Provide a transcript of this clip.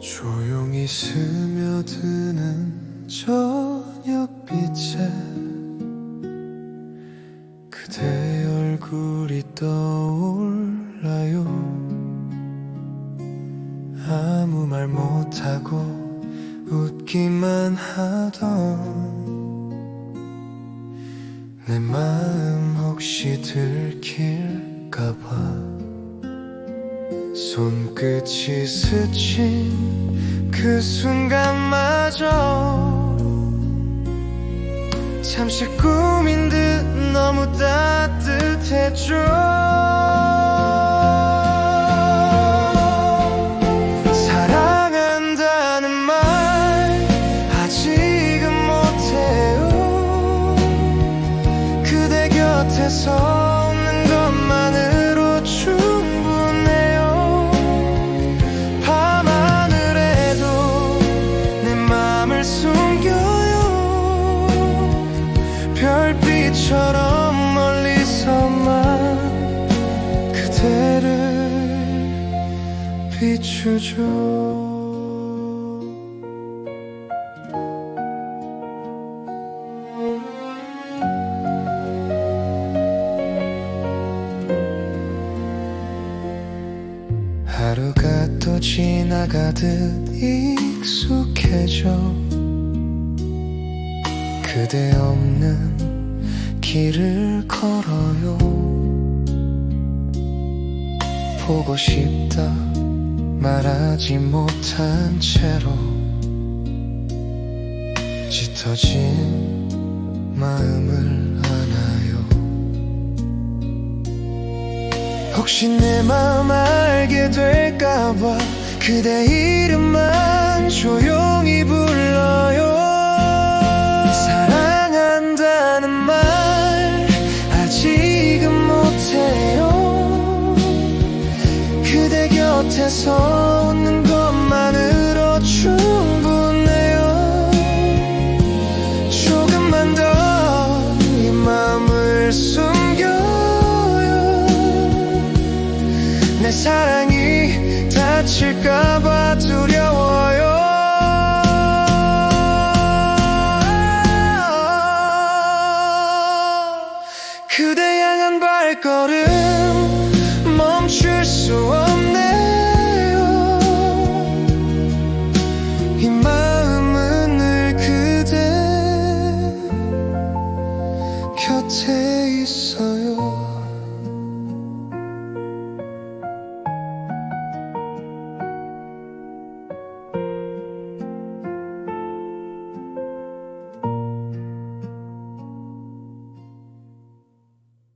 조용히 스며드는 저녁빛에 그대 얼굴이 떠올라요. 아무 말 못하고 웃기만 하던 내 마음 혹시 들킬까봐 손끝이 스친 그 순간마저 잠시 꿈인 듯 너무 따뜻했죠 별빛처럼 멀리서만 그대를 비추죠. 하루가 또 지나가듯 익숙해져 그대 없는 길을 걸어요. 보고 싶다 말하지 못한 채로 짙어진 마음을 안아요. 혹시 내 마음 알게 될까봐 그대 이름만 조용 곁에서 웃는 것만으로 충분해요. 조금만 더 이 마음을 숨겨요. 내 사랑이 다칠까봐 두려워요. 그대 향한 발걸음 곁에 있어요